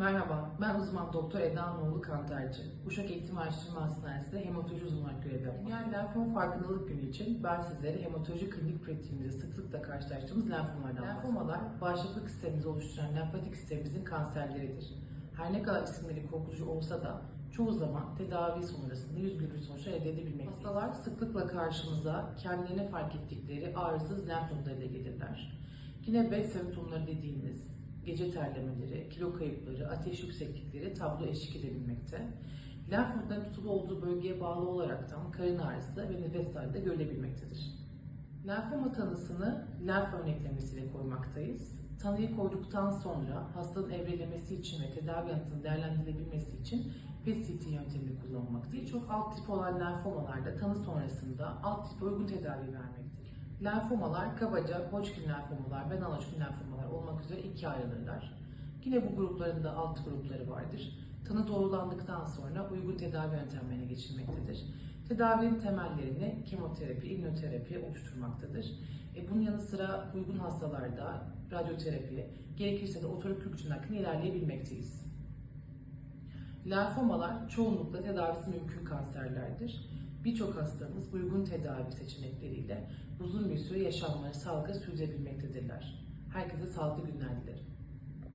Merhaba, ben uzman doktor Eda Noğlu Kantarcı. Uşak Eğitim Araştırma Hastanesi'nde hematoloji uzmanı olarak görev yapmaktayım. Dünya Lenfom Farkındalık Günü için ben sizlere hematoloji klinik pratiğimizde sıklıkla karşılaştığımız lenfomalardan Lenfomalar, bağışıklık sistemimizi oluşturan lenfatik sistemimizin kanserleridir. Her ne kadar isimleri korkutucu olsa da çoğu zaman tedavi sonrasında yüz görücü sonuçlar elde edebilmekteyiz. Hastalar sıklıkla karşımıza kendilerine fark ettikleri ağrısız lenf nodlarıyla gelirler. Yine B semptomları dediğimiz gece terlemeleri, kilo kayıpları, ateş yükseklikleri tablo eşlik edebilmekte. Lenf nodlarının olduğu bölgeye bağlı olaraktan karın ağrısı ve nefes darlığı da görülebilmektedir. Lenfoma tanısını lenf örneklemesiyle koymaktayız. Tanıyı koyduktan sonra hastanın evrelemesi için ve tedavi yanıtının değerlendirilebilmesi için PET-CT yöntemini kullanılmaktayız. Birçok alt tip olan lenfomalarda tanı sonrasında alt tip uygun tedavi vermektedir. Lenfomalar kabaca Hodgkin lenfomalar ve non-Hodgkin lenfomalar olmak üzere ikiye ayrılırlar. Yine bu grupların da alt grupları vardır. Tanı doğrulandıktan sonra uygun tedavi yöntemlerine geçilmektedir. Tedavinin temellerini kemoterapi, immünoterapi oluşturmaktadır. E, bunun yanı sıra uygun hastalarda radyoterapi, gerekirse de otorokürkçün hakkında ilerleyebilmekteyiz. Lenfomalar çoğunlukla tedavisi mümkün kanserlerdir. Birçok hastamız uygun tedavi seçenekleriyle uzun bir süre yaşamlarını sağlıkla sürdürebilmektedirler. Herkese sağlıklı günler dilerim.